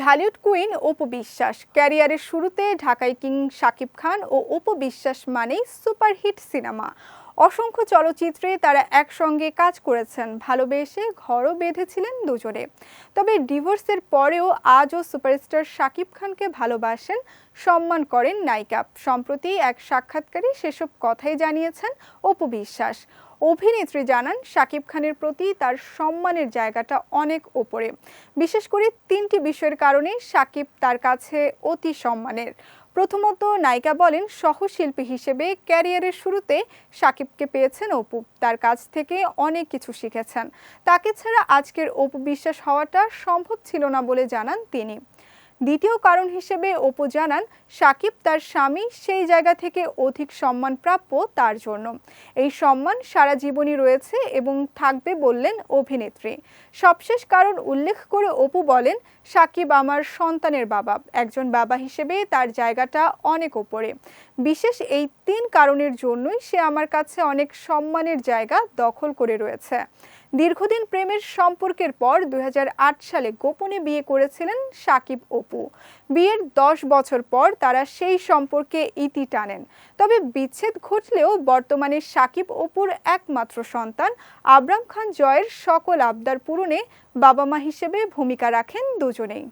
Dhallywood queen Apu Biswas. ক্যারিয়ারের শুরুতে ঢাকাই কিং শাকিব খান ও অপু বিশ্বাস মানেই সুপারহিট সিনেমা। অসংখ্য চলচ্চিত্রে তারা একসঙ্গে কাজ করেছেন, ভালোবেসে ঘরও বেঁধেছিলেন দুজনে। তবে ডিভোর্সের পরেও আজও সুপারস্টার শাকিব খানকে ভালোবাসেন, সম্মান করেন নায়িকা। সম্প্রতি এক সাক্ষাৎকারে সেসব কথাই জানিয়েছেন অপু বিশ্বাস। অভিনেত্রী জানান, শাকিব খানের প্রতি তার সম্মানের জায়গাটা অনেক ওপরে। বিশেষ করে তিনটি বিষয়ের কারণে শাকিব তার কাছে অতি সম্মানের। প্রথমত নায়িকা বলেন সহশিল্পী হিসেবে ক্যারিয়ারের শুরুতে সাকিবকে পেয়েছেন অপু। তার কাছ থেকে অনেক কিছু শিখেছেন। তাকে ছাড়া আজকের অপু বিশ্বাস হওয়াটা সম্ভব ছিল না বলে জানান তিনি। দ্বিতীয় কারণ হিসেবে অপু জানান, সাকিব তার স্বামী সেই জায়গা থেকে অধিক সম্মান প্রাপ্য তার জন্য। এই সম্মান সারা জীবনই রয়েছে এবং থাকবে বললেন অভিনেত্রী। সবশেষ কারণ উল্লেখ করে অপু বলেন, সাকিব আমার সন্তানের বাবা, একজন বাবা হিসেবে তার জায়গাটা অনেক ওপরে। বিশেষ এই তিন কারণের জন্যই সে আমার কাছে অনেক সম্মানের জায়গা দখল করে রয়েছে। দীর্ঘদিন প্রেমের সম্পর্কের পর দু হাজার আট সালে গোপনে বিয়ে করেছিলেন সাকিব অপু। বিয়ের দশ বছর পর তারা সেই সম্পর্কে ইতি টানেন। তবে বিচ্ছেদ ঘটলেও বর্তমানে সাকিব অপুর একমাত্র সন্তান আবরাম খান জয়ের সকল আবদার পূরণে বাবা মা হিসেবে ভূমিকা রাখেন দুজনেই।